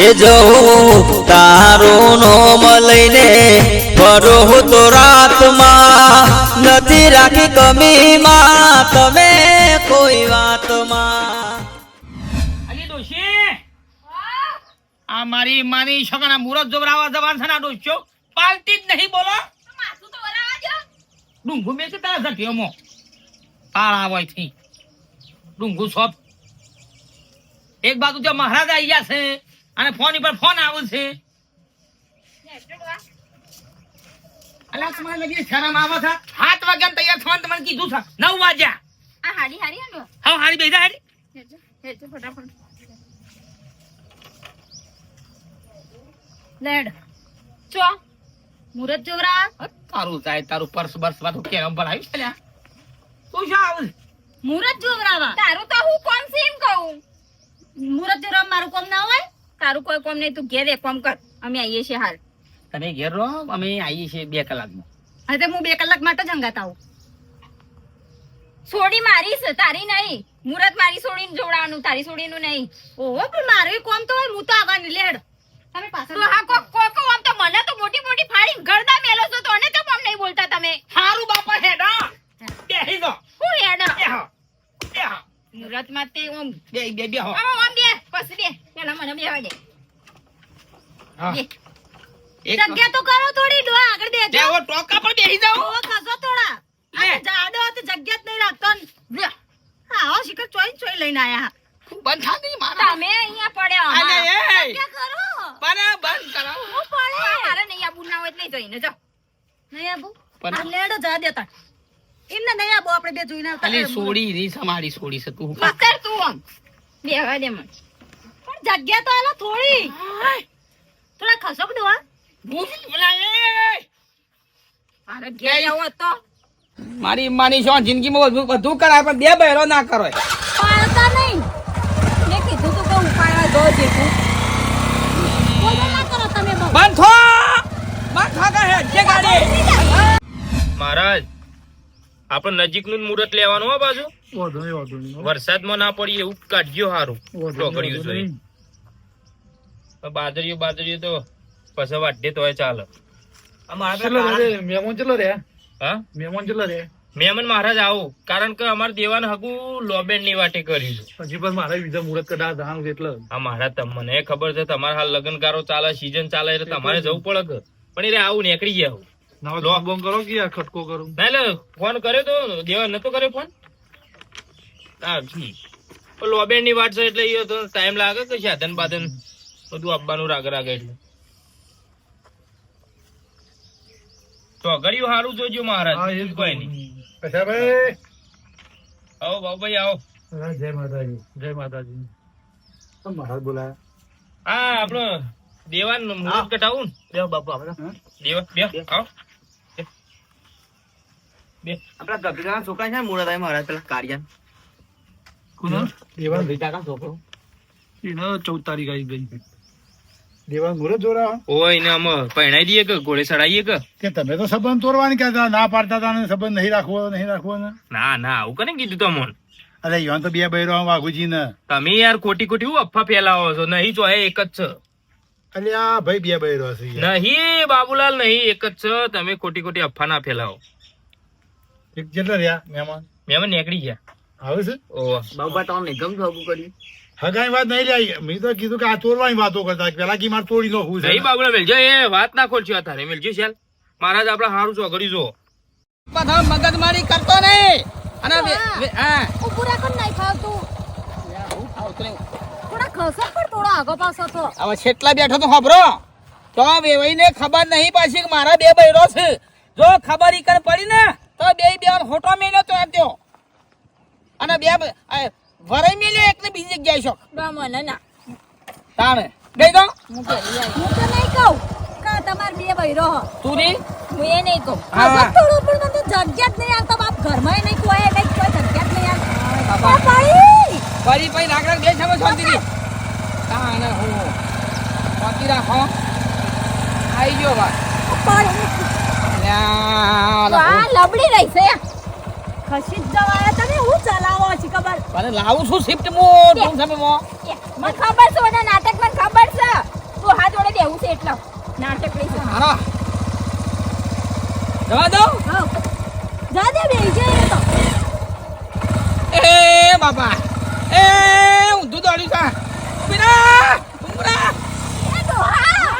એ જવું તારું નોમ લઈને ફરો તો રાતમાં નથી રાખી કમીમાં. તમે કોઈ વાતમાં? અલી ડોશી! આ મારી માની છોકરા મુરત જોબરાવા જવાન છે ના આ પાલતી જ નહીં બોલો. ડુંગુ મેં છે તારા ઝટીઓમાં પાળ આવે થી ડુંગુ સોપ. એક બાજુ જો મહારાજ આવી ગયા છે. અને ફોન ઉપર ફોન આવે છે. અલા તમારે લગી શરમ આવે છે? સાત વાગ્યા તૈયાર થવાનું તમને કીધું છે. નવ વાગ્યા. આ હારી હારી હંડો. હા હારી બેસા હારી હેજો હેજો ફટાફટ. લેડ ચો મુરત જોવરા તારું જાય તારું પર્સ બર્સ બધું કેરમ પર આવ્યું છે લ્યા. તું શું આવે? મુરત જોવરાવા. તારું તો હું કોણ છે કહું. મુરત જોવરા મારું કોમ ના હોય? તારું કોઈ કોમ નહીં તું ઘેર એક કોમ કર. અમે આવીએ છીએ હાલ. તમે ઘેર રહો અમે આવીએ છીએ બે કલાકમાં. હા તો હું બે કલાક માટે જ હંગાત આવું. સોડી મારી છે તારી નહીં. મુરત મારી સોડીને જોડાવાનું તારી સોડીનું નહીં. ઓહો પણ મારું કોમ તો હોય હું તો આવવાની લેડ. તમે પાછળ હા કો કો કો આમ તો મને તો મોટી મોટી ફાડી ગરદા મેલો છો તો અને તો કોમ નહીં બોલતા તમે? હારું બાપા હેડા. બેહી દો હું હેડા? બેહો. બેહો. મુરતમાં તે ઓમ બે બે બેહો આમ આમ બે. પછી બે. પેલા મને બેવા દે હા. બે. જગ્યા તો કરો થોડી ડોહા આગળ બેજો બેહો ટોકા પર બેહી જાઓ. ઓ ખસો થોડા. આ જાડો હતો જગ્યા જ નહીં રાખતો. ને. હા હો શિખર ચોઈ ચોઈ લઈને આયા બંધ થા નહીં મારા. તમે અહીંયા પડ્યા અમારા. એ. જગ્યા કરો? બને બંધ કરાવો હું પડે. મારે નહીં આબુ ના હોય એટલે જઈને જાઓ. નહીં આબુ પણ- લેડો જા દેતા એમને નહીં આપો આપણે બે જોઈને આવતા. અલી સોડી રી સમારી સોડી છે તું. પકડ તું આમ. બેવા દે મને. પણ જગ્યા તો આલો થોડી. થોડા ખસો કે આ ભૂલી બોલા એ! અરે ઘેર આવો તો મારી માની શું જિંદગીમાં બધું બધું કરાય પણ બે બહેરો ના કરો. પાડતા નહીં. મેં કીધું તું કે ઉપાડવા દો ના. બંધ થો! બંધ થા હે જે ગાડી. મહારાજ આપણે નજીકનું જ મુહૂર્ત લેવાનું હો બાજુ. વરસાદમાં ના પડી એવું કાઢજો હારું. બાજરી બાજરી બાજરીઓ બાજરીઓ તો પછી વાઢે તોય ચાલે. મહેમાન ચલો રે હા? મહેમાન ચલો રે મહેમાન મહારાજ આવો. કારણ કે અમારે દેવાને હગું લોબેનની વાટે કર્યું છે. હજી પણ મારા બીજા મુહૂર્ત કદાચ જવાનું એટલે. આ મારા તમને ખબર છે તમારા હાલ લગ્નગારો ચાલે સીઝન ચાલે એટલે તમારે જવું પડે પણ એ આવું નીકળી ગયા ફોન કર્યો તો દેવા નતો કર્યો ફોન? લોબેનની વાટ છે એટલે ઈ તો ટાઈમ લાગે કે સાધન બાધન બધું આપવાનું રાગ રાગે એટલે. ચોગડિયું સારું જોજો મહારાજ હા એ બીજું કોઈ નહીં. ભાઈ આવો બાબુભાઈ આવો. જય માતાજી જય માતાજી. મહારાજ બોલાયા. હા આપણો દેવાન મુહૂર્ત કટાવું ને. બાપુ આપણે. દેવા બે. આવો. બે. આપડા ગભીરા છોકરા છે મુરત આવી મહારાજ પેલા કારિયા કોનો દેવાન ભાઈ છોકરો? એનો ચૌદ તારીખ આવી ગઈ. જોરા ઓય ને આમ પહેણાઈ દઈએ કે ઘોડે ચડાવીએ કે? કે તમે તો સંબંધ તોડવાની કહેતા ના પાડતા હતા ને સંબંધ નહીં રાખવો નહીં રાખવો ને? ના ના આવું કને કીધું તમને? અરે ઈવન તો બે બૈરો વાઘુજી ને તમે યાર ખોટી ખોટી હું અફવા ફેલાવો છો? નહીં જો એક જ છે. અલ્યા આ ભાઈ બે બૈરો યાર. નહીં બાબુલાલ નહીં એક જ છે. તમે ખોટી ખોટી અફવા ના ફેલાવો. એક કેટલા રહ્યા મહેમાન? મેં નીકળી ગયા. આવે છે? ઓહ બાબા તમને નિગમ થવું કર્યું હગાઈ વાત નહીં લ્યા મેં તો કીધું કે આ તોડવાની વાતો કરતા પેલા કી મારે તોડી નો હું નહીં બાબુલાલ મેલજો એ વાત ના ખોલશો મેલજો ચાલ મહારાજ આપડે સારું છો ઘડી જો બધા મગજમારી કરતો નહીં. અને હા. નહીં ખાવતું. થોડા ખસો પણ થોડો આગો પાછો તો હવે છેટલા બેઠો તો ખબરો તો વેવાઈને ખબર નહીં પાછી કે મારા બે બૈરો છે. જો ખબર ઈ કર પડી ને તો બે બે ફોટો મેલ્યો તો ત્યો અને બે વરાઈ મેલ્યો એકને બીજી જગ્યાએ છો બ્રાહ્મણ ના. તાણે. ગઈ તો? હું આવી. તો નહીં કહું. કા તમાર બે ભાઈ રહો તું ની હું એ નહીં કહું. હા. થોડું પણ મને તો જગ્યા જ નહીં આવતા. બાપ ઘરમાં નહીં કોઈ નહીં કોઈ જગ્યા જ નહીં આવતી. ભાઈ. ફરી પછી રાખ રાખ બે છાપો શાંતિથી. તાણે હું. શાંતિ રાખો આઈ ગયો બા તો લબડી રહી છે. ખસી જવાય તમે? હું ચલાવો છે ખબર? મને લાવું છું શિફ્ટ મો ટૂંક મો? મને ખબર છે મને નાટક મને ખબર છે. તું જાઓ નાટક લઈ છે હા જવા દો. હા. જા દે બે જે તો. એ બાપા. એ ઊંધું દોડ્યું છે. ઉભીરા ઉભીરા એ તો હા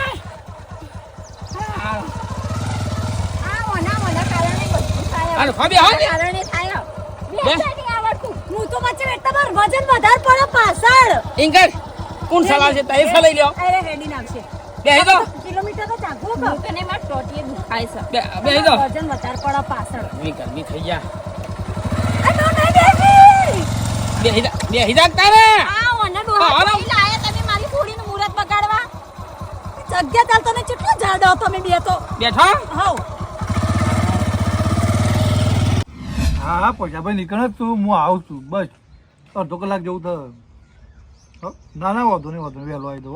આ ઓના ઓના કારણે બધું થાય હાલો, ફાબી, હાલ ને. કારણે થાય હું તો વચ્ચે બેઠતા મારું વજન વધાર પડો પાછળ. ઇંગર કોણ સલાહ છે? તઈ સલાહ લ્યો. અરે હેડી નાખશે બેહી દો. કિલોમીટર તો ચાખવો કે તને માર ટોટીએ દુખાય છે. બે બેહી દો. વજન વધારે પડે પાછળ. મી ગરમી થઈ જા. તો બેહી જા બેહી જા તારે. આ ઓને ડોહા લાયા તમે મારી છોડીનું મુહૂર્ત બગાડવા. જગ્યા ચાલ તમે કેટલું જાડો તમે બે તો. બેઠો. હા હા પૈસા ભાઈ નીકળે તું હું આવું છું બસ. અડધો કલાક જેવું થયું ના ના વાંધો નહીં વાંધો નહીં વહેલો આવી દો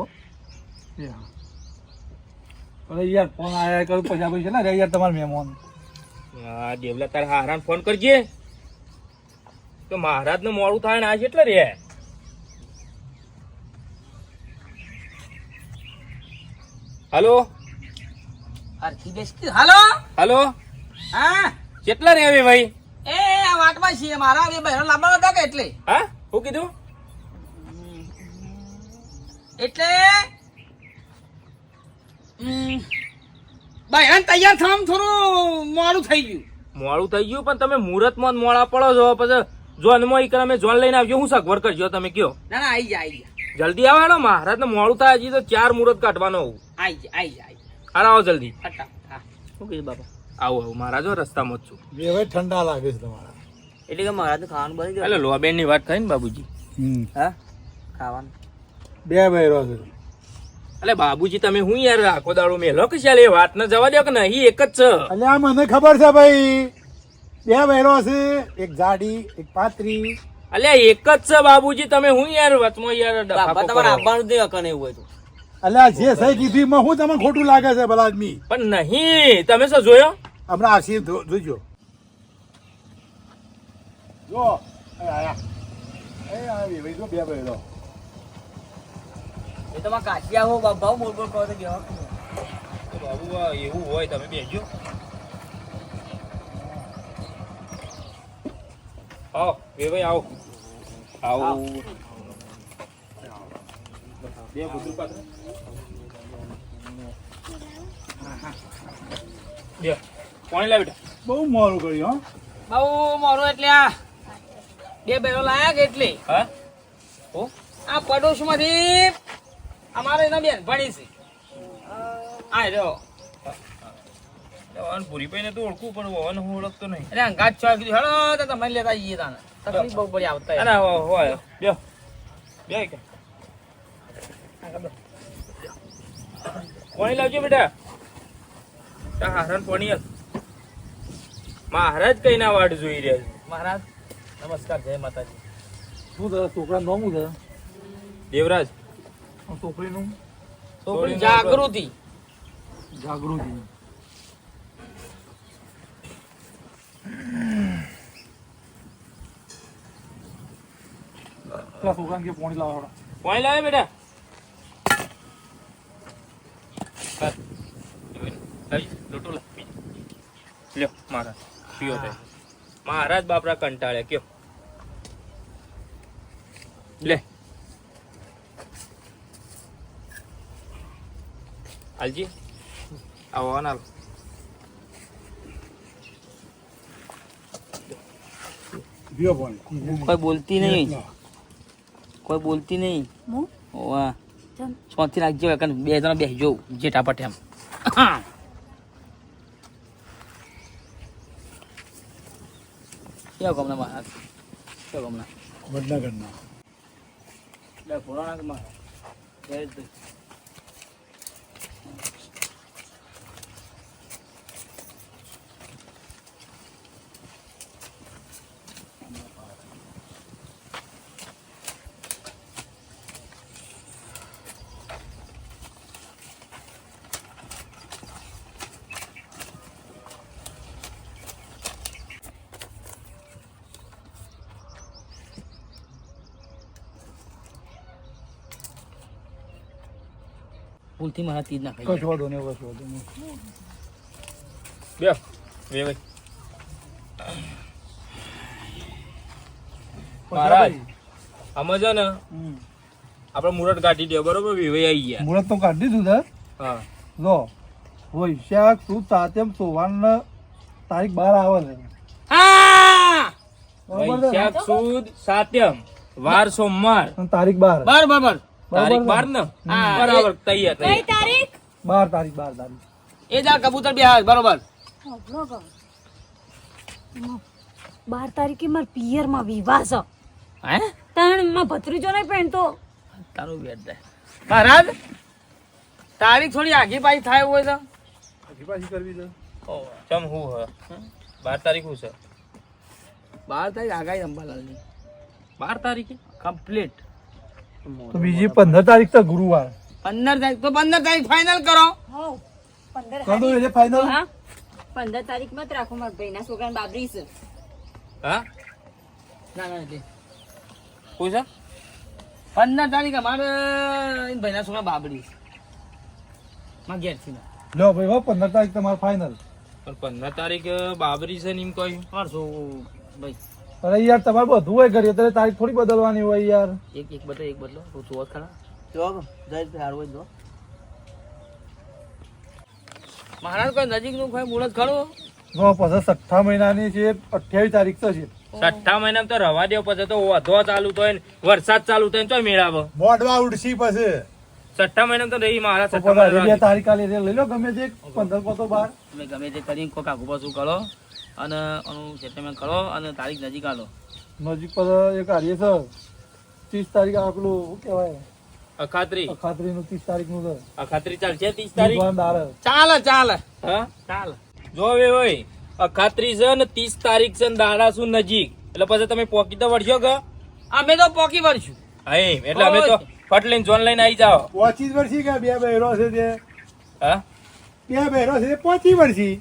એ હા. અરે યાર ફોન આયા કરું પૈસા ભાઈ છે ને યાર તમારા મહેમાન. હા દેવલા તારે હારાને ફોન કરજે. તો મહારાજનું મોડું થાય ને આ છે એટલે રે. હલો? હાલો? હલો? હા? કેટલા રે હવે ભાઈ? એ આ વાટમાં છીએ મારા એ બહેરો લાંબા હતા કે એટલે? હા? શું કીધું? એટલે? બહેરાન તૈયાર થવામાં થોડું મોડું થઈ ગયું. મોડું થઈ ગયું પણ તમે મુહૂર્તમાં જ મોડા પડો છો. પછી જોનમાં કરે અમે જોન લઈને આવજો. હું સગવડ કરજો તમે કયો. ના ના આઈ જા આઈ જા. જલ્દી આવો હેડો મહારાજ ને મોડું થાય હજી તો ચાર મુહૂર્ત કાઢવાનો આવું આઈ જા આઈ જા જા. આવો જલ્દી. ફટાફટ હા. શું કીધું બાપા? આવો આવું. મહારાજો રસ્તામાં જ છું. હવે ઠંડા લાગે છે તમારા. એટલે કે મહારાજને ખાવાનું બની એટલે લોબેનની વાત થઈ ને બાબુજી? હા? ખાવાનું. બે બહેરો છે. એટલે બાબુજી તમે હું યાર આખો દાડો મેલો કે ચાલ એ વાત ને જવા દો કે નહીં? એક જ છે. આ મને ખબર છે ભાઈ. બે બહેરો છે. એક જાડી એક પાતરી અલ્યા એક જ છે બાબુજી. તમે હું યાર વચમાં યાર તમારે. આવવાનું જ નહીં એવું હોય તો. અલ્યા જે સહી કીધી માં હું તમને ખોટું લાગે છે ભલા આદમી પણ નહીં તમે શું જોયો? હમણાં આશી જો- જોજો જો એ આયા એ આવી ભાઈ જો બે બહેરો એ તમારે કાશી આવો બાપા બોલ બોલ કરો તો કેવા બાબુ આ એવું હોય તમે બેસજો આવો બે ભાઈ આવો આવો બે કૂતરું પાછળ. બે પાણી લાવ બેટા બહુ મોરું કર્યું હો. બહુ મોરું એટલે આ બે બેરો લાયા કે એટલે? હા? આ પડોશમાંથી અમારે એના બેન ભણી છે. આ રહ્યો પૂરી પઈને તો ઓળખું પણ વહન હું ઓળખતો નહીં. એટલે અંગાત છો કીધું હેડો તો તમે લેતા જઈએ તાને. તકલીફ બહુ પડી આવતા. હોય બે. બે કે. પાણી લાવજો બેટા. તા હારણ પાણી. મહારાજ કઈ ના વાટ જોઈ રહ્યા છે. મહારાજ નમસ્કાર જય માતાજી. શું છે? છોકરા નોમું છે? દેવરાજ. છોકરીનું? છોકરી જાગૃતિ. જાગૃતિ. છોકરાને કે પોણી લાવો. પાણી લાવે બેટા. લોટો લાવ. લ્યો મહારાજ. પીઓ તે મહારાજ બાપરા કંટાળ્યા કયો લે હાલજી આવો ના પીઓ પોણી કોઈ બોલતી નહીં કોઈ બોલતી નહીં હું ઓવા ચમ. ચોથી રાખજો એકન બે જણા બેસજો જેઠા પટેમ કેવો ગામના મહારાજ કયા ગમના વડનગરના. એટલે ભોળાનાથ મહારાજ જય ભૂલથી મારા તીજ ના ખાઈ કશો વાંધો નહીં કશો વાંધો નહીં. બે વેવાઈ મહારાજ આમાં છે ને. આપણે મુરત કાઢી દે બરોબર? વેવાઈ આવી ગયા. મુરત તો કાઢી દીધું હા. લો વૈશાખ સુદ સાતમ સોવાન તારીખ બાર આવે છે? વૈશાખ સુદ સાતમ વાર સોમવાર. તારીખ બાર. બાર બરાબર તારીખ બાર ને? હા. બરાબર તૈયાર કઈ તારીખ? બાર તારીખ બાર તારીખ. એ જા કબૂતર બે બરોબર. બાર તારીખે માર પિયરમાં વિવાહ છે. હે? તાણમાં ભત્રીજો નહીં પહેણતો. તારું બેટ દે મહારાજ તારીખ થોડી આગી પાછી થાય હોય તો. આગી પાછી કરવી છે. ચમ હું હ? બાર તારીખ હું છે? બાર તારીખ આગાહી અંબાલાલની. બાર તારીખે? કમ્પ્લીટ. તો બીજી પંદર તારીખ તો ગુરુવાર. પંદર તારીખ તો પંદર તારીખ ફાઇનલ કરો. પંદર કર દો એટલે ફાઇનલ હા? પંદર તારીખ મત જ રાખો મારા ભાઈના છોકરાને બાબરી છે. હા? ના ના એટલે. કોઈ છે? પંદર તારીખ અમારે ભાઈ ભાઈના છોકરા બાબરી છે. માં ઘેરથી ના. લો ભાઈ હો પંદર તારીખ તમારે ફાઇનલ પણ પંદર તારીખ બાબરી છે ને એમ કહ્યું કરશો ભાઈ. અરે યાર તમારે બધું હોય ઘરે અત્યારે તારીખ થોડી બદલવાની હોય યાર. એક એક બદલો એક બદલો. હું જોવા ખરા. જો જય હોય જો મહારાજ કોઈ નજીકનું કોઈ મુહૂર્ત ખરો? નો પછી સઠ્ઠા મહિનાની છે અઠ્યાવીસ તારીખ તો છે સઠ્ઠા મહિનામાં તો રવા દેવ પછી તો વધો ચાલુ તો ને વરસાદ ચાલુ થાય ને તો મેળાવો મોડવા ઉડશી પછી. સઠ્ઠા મહિનામાં તો રહી મારા સઠ્ઠા તારીખ આલી લઈ લો ગમે તે પંદર પોતો તો બાર. તમે ગમે તે કરીને કોક આગુ પાછું કરો. અને આનું સેટલમેન્ટ કરો અને તારીખ નજીક આલો. નજીક પર એક હારીએ સર. ત્રીસ તારીખ આ શું કહેવાય? અખાત્રી. અખાત્રી નું ત્રીસ તારીખનું છે અખાત્રી ચાલશે ત્રીસ તારીખ? ચાલે ચાલે. હા? ચાલે. જો હવે હોય અખાત્રી છે ને ત્રીસ તારીખ છે ને દાડા શું નજીક? એટલે પછી તમે પોકી તો વળશો કે? અમે તો પોકી વળશું. હા એટલે અમે તો ફટ લઈને જોન લઈને આવી જાઓ. પચીસ વર્ષી કે બે બહેરો છે તે? હા? બે બહેરો છે પચીસ વર્ષી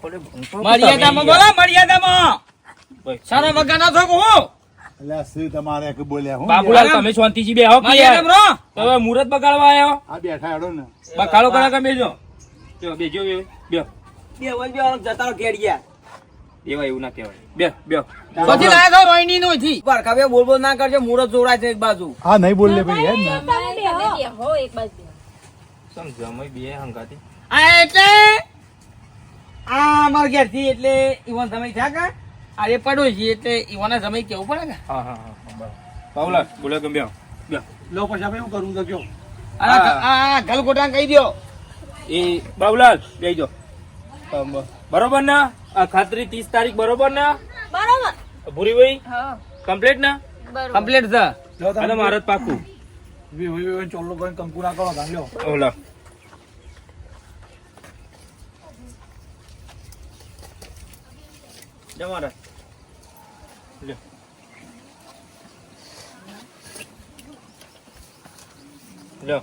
મર્યાદામાં બોલો મર્યાદામાં સારા વગર ના થકો હું એટલે શું તમારે બોલ્યા હું બાબુલાલ તમે શાંતિથી બેહો કે યાર મર્યાદામાં રહો મુહૂર્ત બગાડવા આવ્યો આ બેઠા હેડો ને બકાલો કરા કે બેજો બેજો ઘેર એવા એવું ના કહેવાય બે બેહો પછી લાયા છો રોહિણી નો થી બોલ બોલ ના કરજો મુરત જોડાય છે એક બાજુ હા નહીં બોલે ભાઈ હેડ ને એક બાજુ સમજાય બે હંગાતી આ એટલે? આ અમારા ઘેર એટલે ઈવન સમય થયા કા? આ એ પડોશી એટલે ઈવાના સમય કેવું પડે કે? હા હા હા બરાબર. બાબુલાલ બોલે ગમે બેહો. બેહો. લો પછી આપણે એવું કરવું તો કયો? આ આ ગલગોટા કહી દો એ બાબુલાલ બેજો બરોબર ના? આ ખાતરી ત્રીસ તારીખ બરોબર ના? બરોબર. ભૂરી ભાઈ કમ્પ્લેટ કમ્પ્લીટ ના? કમ્પ્લેટ કમ્પ્લીટ છે. લો અને મારે પાકું. વી હોય હોય ચોલ્લો કરીને કંકુ ના કરો ધાન ઓલા જમારા લ્યો લ્યો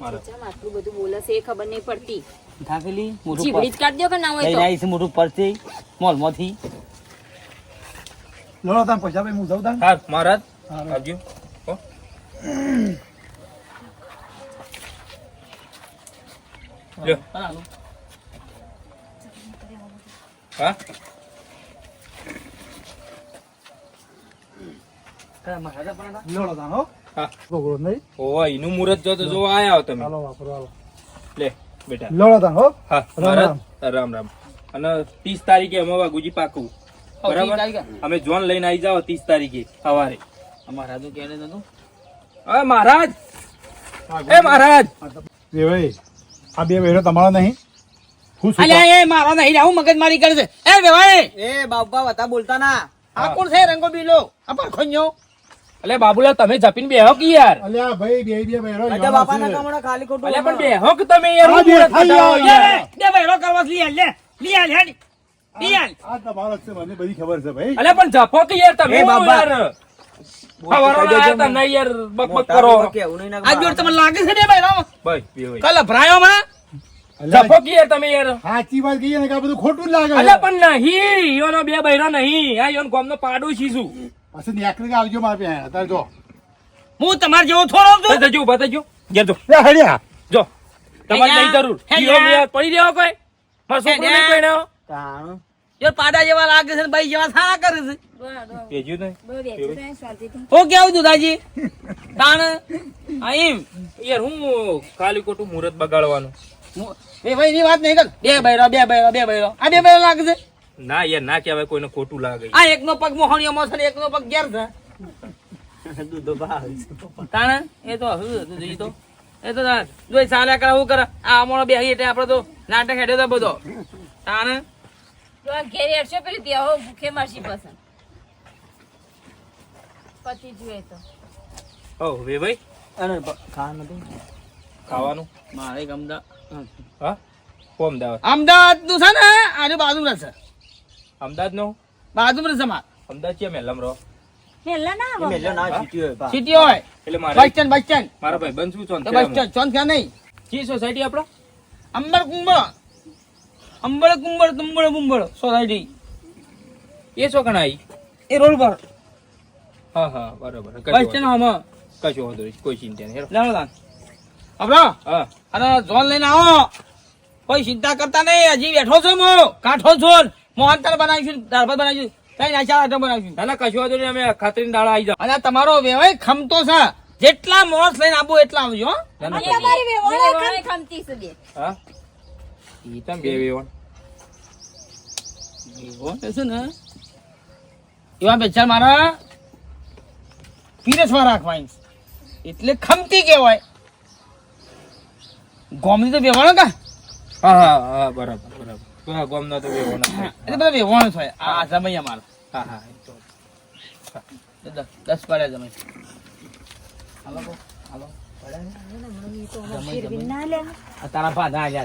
મારો આટલું બધું બોલે છે એ ખબર નહીં પડતી થાકેલી મોટું જીવડી જ કાઢ દો કે ના હોય તો જાય છે મોટું પરથી મોલમાંથી લો તાન પૈસા ભાઈ હું જાઉં તાન હા મહારાજ. આવજો હો. લ્યો હા લો તાન હા. છોકરો નહીં ઓવા એનું મુહૂર્ત જો તો જો આયા તમે. ચાલો વાપરો હાલો. લે બેટા. લો તાન હા. રામ રામ. રામ અને ત્રીસ તારીખે અમે વાગુજી પાકું. બરાબર? અમે જોન લઈને આવી જાઓ ત્રીસ તારીખે સવારે. અમારા તો ક્યારે નતું હવે મહારાજ! એ મહારાજ! એ ભાઈ આ બે બહેરો તમારો નહીં. અલ્યા એ મારો નહીં હું મગજ મારી કરે છે. એ વેવાય એ બાપા વતા બોલતા ના. આ કોણ છે રંગો બીલો આ પરખોન્યો અલે બાબુલા તમે જપીને બેહો કે યાર? અલે ભાઈ બે બે બહેરો અલે બાપા ના કમણા ખાલી ખોટું અલે પણ બેહો કે તમે યાર. બે ભાઈરો કરવા લે આલ હેડ. લઈ આલ. આ તમારો છે મને બધી ખબર છે ભાઈ. અલે પણ જપો કે યાર તમે બાબા. યાર? સવારના આયા તા નહીં યાર બકબક કરો. કેવું આ જોડ તમને લાગે છે ને ભાઈ બે ભાઈ. કલ ભરાયો માં જપો કે યાર તમે યાર? સાચી વાત કહીએ ને કે આ બધું ખોટું લાગે અલે પણ નહીં બે બહેરા નહીં. આ ઈયોનો ગામનો પાડું છીશું પાછું નેકરી આવજો મારે ત્યાં અત્યારે જો. હું તમાર જેવો થોડો છું? બતાજો બતાજો ઘેર જો. લે હડ્યા જો. તમારે નહીં જરૂર. જીઓ મિયા પડી રહ્યો કોઈ? મારો છોકરો નહીં કોઈ પરણ્યો. તાણ. યાર પાડા જેવા લાગે છે ને ભાઈ જેવા સારા કરે છે. ભેજ્યું નહીં. હું કેવું દુધાજી? તાણ? એમ. યાર હું ખાલી ખોટું મુહૂર્ત બગાડવાનું. એ ભાઈ ની વાત નહીં કર. બે બૈરો બે બૈરો બે બૈરો. આ બે બૈરો લાગે છે. ના યાર ના કહેવાય કોઈને ખોટું લાગે. આ એકનો પગ મોહણીઓમાં છે ને એકનો પગ ગેર છે. દૂધો ભાવ તાણ? એ તો હશે જોઈ તો? એ તો જોઈ ચાલ્યા કરે શું કરે? આ અમોણો બે એટલે આપણે તો નાટક હેડ્યો તો બધો. તાણ? તો આ ઘેર હેડશો પેલી બેહો ભૂખે મારશી પસંદ પતિ જુએ તો. ઓ વે ભાઈ? અને ખાવાનું નથી? ખાવાનું? મારે ગમદા હા? અમદાવાદ અમદાવાદનું છે ને આજુબાજુ રહેશે અમદાવાદ નો બાજુ રહેશે માર અમદાવાદ છે મેલમ રહો? ના એ ના જીત્યો હોય સિટી હોય. એટલે બસ સ્ટેન્ડ બસ સ્ટેન્ડ મારા ભાઈ બંધ શું તો બસ સ્ટેન્ડ ચોન ક્યાં નહીં? જી સોસાયટી આપણો? અંબળ કુંબળ. અંબળ કુંબળ તુંબળ બુંબળ સોસાયટી. એ શું કણ એ રોડ પર. હા હા બરોબર. બસ કશું સ્ટેન્ડ વાંધો- વાંધો નહીં કોઈ ચિંતા નહીં તાન હા. અને ઝોન લઈને આવો. કોઈ ચિંતા કરતા નહીં હજી બેઠો છો મો કાઠો છો. મોહનતાર બનાવીશું દાળભાત બનાવીશું કઈ નાચા આટમ બનાવીશું. ના ના કશું વાંધો નહીં અમે ખાતરી દાળ આવી જાવ અને તમારો વ્યવહાર ખમતો છે. જેટલા મોણસ લઈને આપો એટલા આવજો વેવાણ વેવાણે ખમતી છે બે. હા? ઈ તમ બે વેવણ છે ને. એવા બેચાર મારા પીરસવા રાખવાની એટલે ખમતી કહેવાય. ગોમની તો વેવાણો કા? હા હા હા બરાબર બરાબર. હા ગોમના તો વેવણ એટલે બધા વેવાણો થાય. આ જમૈયા માલ હા હા તો. દસ પડ્યા જમાઈ હાલો લે. તારા ભાધા છે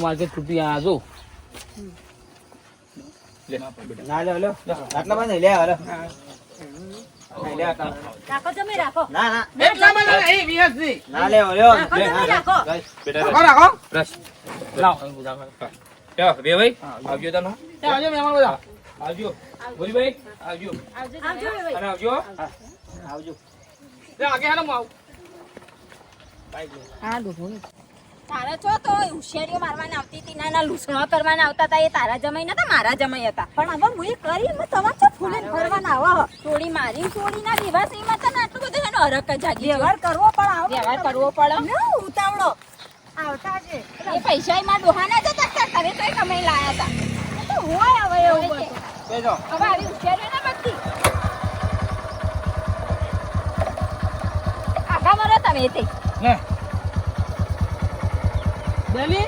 માર્કેટ ખૂટી આ જો. ના લે લે આટલા બધા લે હવે લે રાખો રાખો. ના ના. એટલામાં ના નહીં, વિયસની. ના લે લ્યો. રાખો લે, રાખો. બેટા રાખો, રાખો. લાવો. લ્યો, બે ભાઈ આવજો તનો આવજો મહેમાન બધા. આવજો. ભોલીભાઈ આવજો. આવજો અને આવજો આવજો. આગે હાલો, આવું. હા ડોહો તારા છો તો હોશિયારીઓ મારવાના આવતી હતી નાના લૂસણા કરવાના આવતા હતા એ તારા જમાઈ નતા મારા જમાઈ હતા. પણ હવે હું એ કરી મેં તમારે છો ફૂલે ફરવાના આવો ચોરી મારી ચોરી ના દિવસ એમાં તને આટલું બધું એનો હરક જાગી. વ્યવહાર કરવો પણ આવો. વ્યવહાર કરવો પડે. ના ઉતાવળો. આવતા છે એ પૈસા એમાં હતા તો લાયા હતા. તો હોય હવે એવું. આવી ના બધી. આખા મરો તમે તે. લે. બેલી?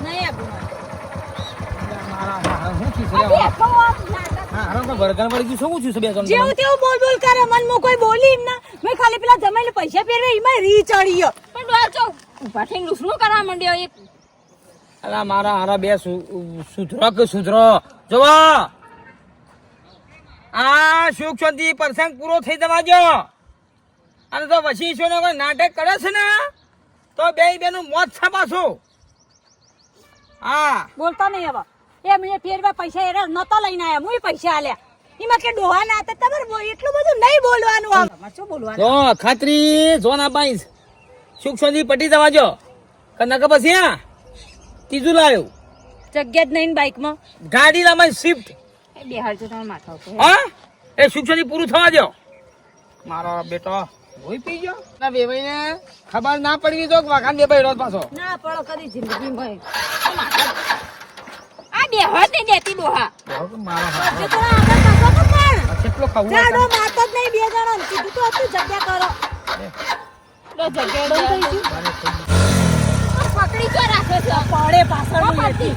નહીં કોઈ જેવું તેવું બોલ બોલ કરે મન કોઈ બોલી ના. મેં ખાલી પેલા જમાઈને પૈસા પહેરવે એમાં રી ચડી પણ ઊભા થઈને લૂસણું કરવા માંડ્યો એક. અલા મારા હારા બે સુધરો કે સુધરો? જોવો! આ સુખ શાંતિ પ્રસંગ પૂરો થઈ જવા જો અને તો પછી છો કોઈ નાટક કરે છે ને? તો બે બેનું મોત છે પાછું હા. બોલતા નહીં હવે. એ મેં ફેરવા પૈસા એ નતો લઈને આયા. હું પૈસા આલ્યા. એમાં કે ડોહા ના હતા. તમારે એટલું બધું નહીં બોલવાનું આમ શું બોલવાનું? જો ખાતરી જોન સુખ શાંતિ પટી જવા જો. કનક પછી હા ત્રીજું લાવ્યું. જગ્યા જ નહીં બાઇકમાં ગાડી લામાં શિફ્ટ એ બેહાડ જો તમે માથા ઉપર. હા? એ સુખ શાંતિ પૂરું થવા દો. મારો બેટો ભોય પી ગયો? ના બેભાઈને ખબર ના પડવી તો વાખાન બેભાઈ રોજ પાછો. ના પડો કદી જિંદગીમાં આ બે જ નહીં દેતી ડોહા મારા જે તો આગળ પાછો તો પણ. કેટલો ખાવું જાડો મારતો જ નહીં બે જણા ને કીધું તો હતું જગ્યા કરો. પકડી તો રાખે છે? પડે પાછળ પડતી